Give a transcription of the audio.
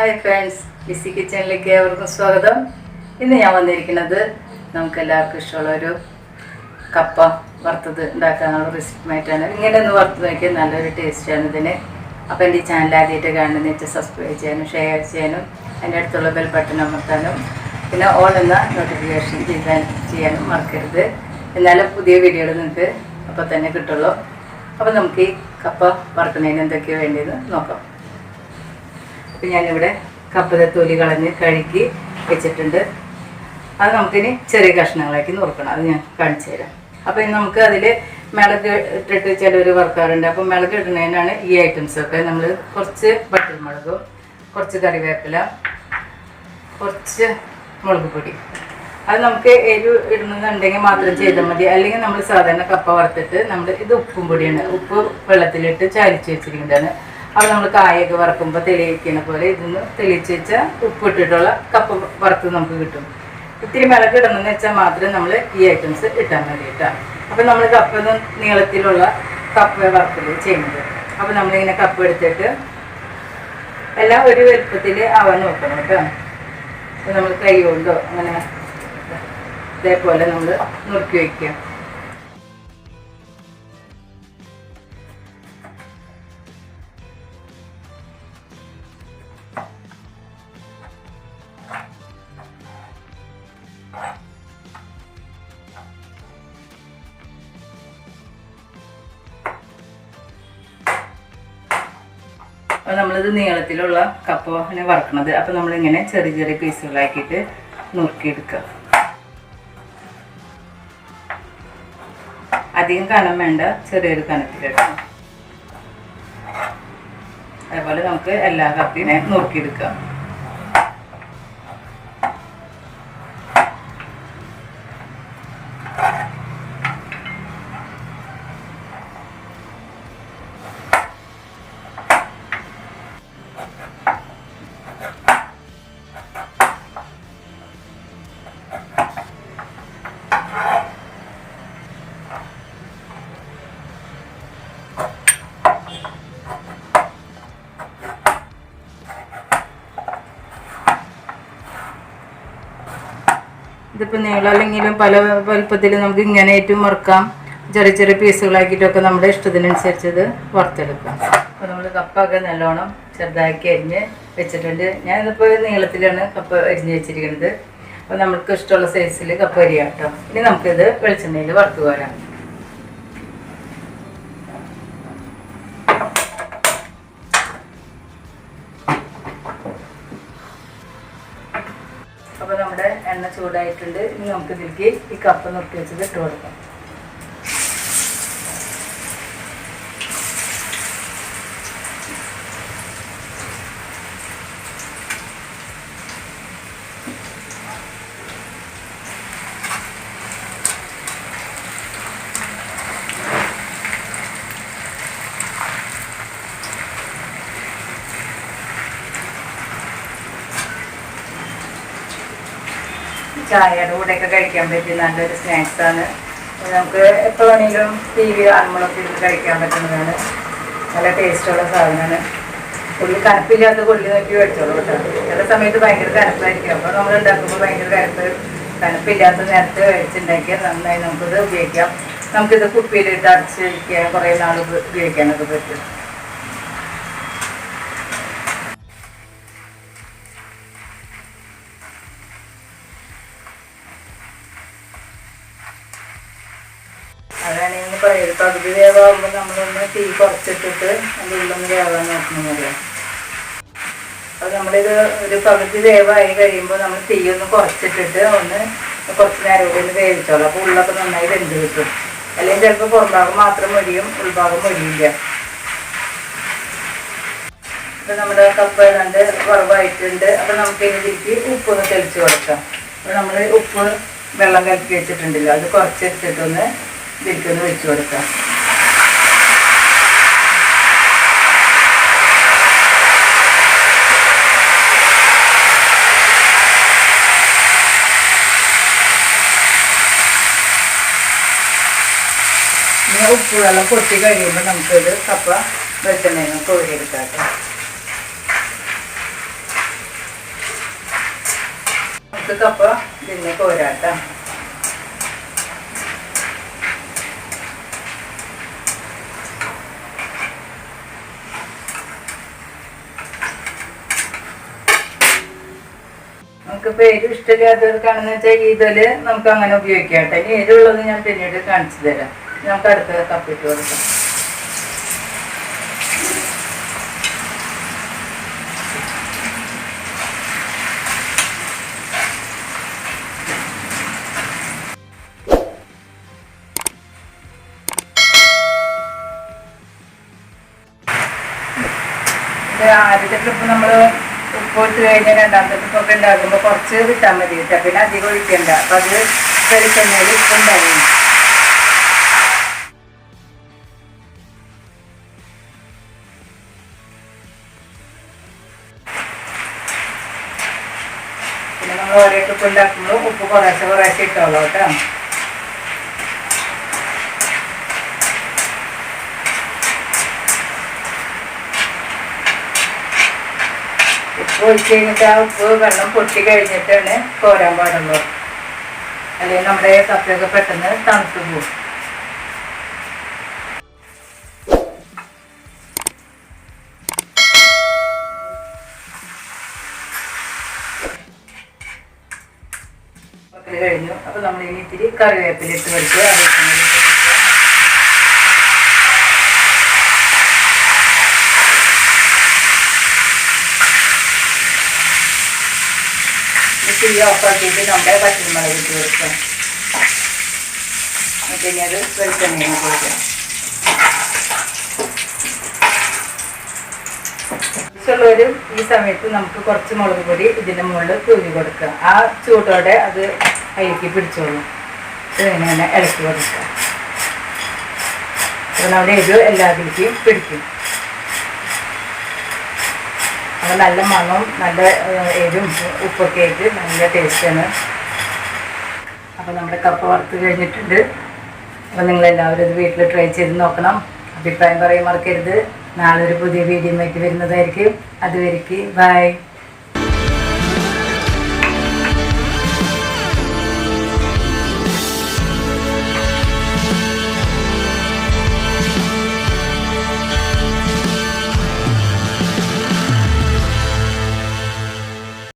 Hi friends Lissy കിച്ചണിലേക്ക് ഏവർക്കും സ്വാഗതം. ഇന്ന് ഞാൻ വന്നിരിക്കുന്നത് നമുക്ക് എല്ലാവർക്കും ഇഷ്ടമുള്ള ഒരു കപ്പ വറുത്തത് ഉണ്ടാക്കാനുള്ള റെസിപ്പിയുമായിട്ടാണ്. ഇങ്ങനെ ഒന്ന് വറുത്ത് നോക്കിയാൽ നല്ലൊരു ടേസ്റ്റാണ് ഇതിന്. അപ്പോൾ എന്റെ ഈ ചാനൽ ആദ്യമായിട്ട് കാണുന്ന വെച്ചാൽ സബ്സ്ക്രൈബ് ചെയ്യാനും ഷെയർ ചെയ്യാനും എന്റെ അടുത്തുള്ള ബെൽ ബട്ടൺ അമർത്താനും പിന്നെ ഓൾ എന്ന നോട്ടിഫിക്കേഷൻ ചെയ്താൻ ചെയ്യാനും മറക്കരുത്. എന്നാലും പുതിയ വീഡിയോകൾ നിങ്ങൾക്ക് അപ്പോൾ തന്നെ കിട്ടുള്ളൂ. അപ്പോൾ നമുക്ക് ഈ കപ്പ വറുക്കുന്നതിന് എന്തൊക്കെയാണ് വേണ്ടതെന്ന് നോക്കാം. അപ്പം ഞാനിവിടെ കപ്പത്തെ തൊലി കളഞ്ഞ് കഴുകി വെച്ചിട്ടുണ്ട്. അത് നമുക്കിനി ചെറിയ കഷ്ണങ്ങളാക്കി നുറുക്കണം. അത് ഞാൻ കാണിച്ചു തരാം. അപ്പം ഇനി നമുക്ക് അതിൽ മിളക് ഇട്ടിട്ട് ചിലവർ വറുക്കാറുണ്ട്. അപ്പം മിളക് ഇടുന്നതിനാണ് ഈ ഐറ്റംസ് ഒക്കെ. നമ്മൾ കുറച്ച് മുളകും കുറച്ച് കറിവേപ്പില കുറച്ച് മുളക് പൊടി. അത് നമുക്ക് എരിവ് ഇടുന്നുണ്ടെങ്കിൽ മാത്രം ചെയ്താൽ മതി. അല്ലെങ്കിൽ നമ്മൾ സാധാരണ കപ്പ വറുത്തിട്ട് നമ്മൾ ഇത് ഉപ്പും പൊടിയാണ്. ഉപ്പ് വെള്ളത്തിലിട്ട് ചാലിച്ച് വെച്ചിരിക്കുന്നതാണ്. അത് നമ്മൾ കായൊക്കെ വറക്കുമ്പോൾ തെളിയിക്കണ പോലെ ഇതൊന്ന് തെളിച്ച് വെച്ചാൽ ഉപ്പ് ഇട്ടിട്ടുള്ള കപ്പ് വറുത്ത് നമുക്ക് കിട്ടും. ഇത്തിരി മിളക് ഇടണമെന്ന് വെച്ചാൽ മാത്രമേ നമ്മൾ ഈ ഐറ്റംസ് ഇട്ടാൽ മതി കേട്ടോ. അപ്പം നമ്മൾ കപ്പ നീളത്തിലുള്ള കപ്പ വറുക്കൽ ചെയ്യുന്നത്. അപ്പം നമ്മളിങ്ങനെ കപ്പ് എടുത്തിട്ട് എല്ലാം ഒരു വലുപ്പത്തിൽ ആവാൻ നോക്കണം കേട്ടോ. അപ്പോൾ നമ്മൾ കൈ കൊണ്ടോ അങ്ങനെ ഇതേപോലെ നമ്മൾ നുറുക്കി വയ്ക്കുക അപ്പോൾ നമ്മളിത് നീളത്തിലുള്ള കപ്പനെ വറക്കണത്. അപ്പോൾ നമ്മളിങ്ങനെ ചെറിയ ചെറിയ പീസുകളാക്കിയിട്ട് നുറുക്കിയെടുക്കുക അധികം കനം വേണ്ട ചെറിയൊരു കനത്തിലെടുക്കാം. അതേപോലെ നമുക്ക് എല്ലാ കപ്പിനെ നുറുക്കിയെടുക്കാം. ഇതിപ്പോൾ നീളമല്ലെങ്കിലും പല വലുപ്പത്തിൽ നമുക്ക് ഇങ്ങനെ ഏറ്റവും മറക്കാം. ചെറിയ ചെറിയ പീസുകളാക്കിയിട്ടൊക്കെ നമ്മുടെ ഇഷ്ടത്തിനനുസരിച്ച് ഇത് വറുത്തെടുക്കാം. അപ്പോൾ നമ്മൾ കപ്പൊക്കെ നല്ലോണം ചെറുതാക്കി അരിഞ്ഞ് വെച്ചിട്ടുണ്ട്. ഞാനിതിപ്പോൾ നീളത്തിലാണ് കപ്പ അരിഞ്ഞ് വെച്ചിരിക്കുന്നത്. അപ്പോൾ നമുക്ക് ഇഷ്ടമുള്ള സൈസിൽ കപ്പ അരിയാട്ടോ ഇനി നമുക്കിത് വെളിച്ചെണ്ണയിൽ വറുത്ത് പോരാം അപ്പോൾ നമ്മുടെ എണ്ണ ചൂടായിട്ടുണ്ട്. ഇനി നമുക്ക് ഇതിലേക്ക് ഈ കപ്പ് നിർത്തി വെച്ചത് ഇട്ട് കൊടുക്കാം. ചായയുടെ കൂടെയൊക്കെ കഴിക്കാൻ പറ്റിയ നല്ലൊരു സ്നാക്സ് ആണ് നമുക്ക് എപ്പോൾ വേണമെങ്കിലും ടി വി ഇരുന്ന് കഴിക്കാൻ പറ്റുന്നതാണ്. നല്ല ടേസ്റ്റുള്ള സാധനമാണ്. പുള്ളി കനപ്പില്ലാത്ത കൊള്ളി നോക്കി മേടിച്ചോളൂ കേട്ടോ. ചില സമയത്ത് ഭയങ്കര കനപ്പായിരിക്കും. അപ്പോൾ നമ്മൾ ഉണ്ടാക്കുമ്പോൾ ഭയങ്കര കനപ്പ് കനപ്പില്ലാത്ത നേരത്തെ മേടിച്ചുണ്ടാക്കിയാൽ നന്നായി നമുക്കിത് ഉപയോഗിക്കാം. നമുക്കിത് കുപ്പിയിലിട്ട് അടച്ച് വയ്ക്കാൻ കുറേ നാൾ ഉപയോഗിക്കാനൊക്കെ പറ്റും. പറയുന്നത് പകുതി വേവാകുമ്പോൾ നമ്മളൊന്ന് തീ കുറച്ചിട്ടിട്ട് അതിന്റെ ഉള്ളൊന്ന് വേവാൻ നോക്കണമെന്നറിയാം അപ്പോൾ നമ്മളിത് ഒരു പകുതി വേവായി കഴിയുമ്പോൾ നമ്മൾ തീ ഒന്ന് കുറച്ചിട്ടിട്ട് ഒന്ന് കുറച്ച് നേരം കൂടി ഒന്ന് വേവിച്ചോളാം. അപ്പോൾ ഉള്ളൊക്കെ നന്നായി വെന്ത് കിട്ടും. അല്ലെങ്കിൽ ചിലപ്പോൾ പുറംഭാഗം മാത്രം മൊഴിയും ഉൾഭാഗം മൊഴിയില്ല ഇപ്പം നമ്മുടെ കപ്പ ഏതാണ്ട് കുറവായിട്ടുണ്ട്. അപ്പം നമുക്ക് ഇതിലേക്ക് ഉപ്പൊന്ന് തെളിച്ച് കൊടുക്കാം. അപ്പോൾ നമ്മൾ ഉപ്പ് വെള്ളം കലക്കി വെച്ചിട്ടുണ്ടല്ലോ അത് കുറച്ചെടുത്തിട്ടൊന്ന് ഇതിലേക്കൊന്ന് വെച്ച് കൊടുക്കാം. ഉപ്പ് വെള്ളം പൊട്ടി കഴിയുമ്പോൾ നമുക്കിത് കപ്പ വെളിച്ചെണ്ണയിൽ നിന്ന് നമുക്ക് കപ്പ പിന്നെ കോരാട്ടാം. നമുക്കിപ്പോൾ എരിവ് ഇഷ്ടമില്ലാത്തവർക്കാണെന്ന് വെച്ചാൽ ഇതിൽ നമുക്ക് അങ്ങനെ ഉപയോഗിക്കാം കേട്ടോ. ഇനി എരിവുള്ളത് ഞാൻ പിന്നീട് കാണിച്ചു തരാം. നമുക്ക് അടുത്ത കപ്പിട്ട് കൊടുക്കാം ആദ്യത്തെ ട്രിപ്പ് നമ്മൾ ഉപ്പിട്ട് കഴിഞ്ഞാൽ രണ്ടാമത്തെ ട്രിപ്പൊക്കെ ഉണ്ടാക്കുമ്പോൾ കുറച്ച് വിട്ടാൽ മതി കിട്ടുക പിന്നെ അധികം ഒഴിക്കണ്ട. അപ്പം അത് വെളിച്ചെണ്ണയിൽ ഉപ്പുണ്ടാവും പിന്നെ ഓരോ ട്രിപ്പ് ഉണ്ടാക്കുമ്പോൾ ഉപ്പ് കുറേശ്ശെ കുറേശ്ശെ ഇട്ടോളൂ കേട്ടോ. ഒഴിച്ച് കഴിഞ്ഞിട്ട് ആ ഉപ്പ് വെള്ളം പൊട്ടി കഴിഞ്ഞിട്ടാണ് കോരാൻ പാടുള്ളൂ. അല്ലെങ്കിൽ നമ്മുടെ കപ്പയൊക്കെ പെട്ടെന്ന് തണുത്ത് പോകും. കഴിഞ്ഞു. അപ്പൊ നമ്മളിനി ഇത്തിരി കറിവേപ്പിലിട്ട് വെച്ച് അത് തീ ഓഫാക്കിയിട്ട് നമ്മുടെ പച്ചമുളക് ഇട്ട് അത് വെളിച്ചെണ്ണയിൽ കൊടുക്കാം ആവശ്യമുള്ളവരും ഈ സമയത്ത് നമുക്ക് കുറച്ച് മുളക് പൊടി ഇതിന്റെ മുകളിൽ തൂവി കൊടുക്കുക. ആ ചൂടോടെ അത് അയക്കി പിടിച്ചോളും. ഇതിങ്ങനെ തന്നെ ഇളക്കി കൊടുക്കുക. അപ്പോൾ നമ്മുടെ എരിവ് എല്ലാത്തിലേക്കും പിടിക്കും. അത് നല്ല മണവും നല്ല എരും ഉപ്പൊക്കെ ആയിട്ട് നല്ല ടേസ്റ്റാണ് അപ്പോൾ നമ്മുടെ കപ്പ വറുത്ത് കഴിഞ്ഞിട്ടുണ്ട്. അപ്പോൾ നിങ്ങളെല്ലാവരും ഇത് വീട്ടിൽ ട്രൈ ചെയ്ത് നോക്കണം. അഭിപ്രായം പറയാൻ മറക്കരുത്. നാളെ ഒരു പുതിയ വീഡിയോ ആയിട്ട് വരുന്നതായിരിക്കും. അതുവരേക്ക് ബൈ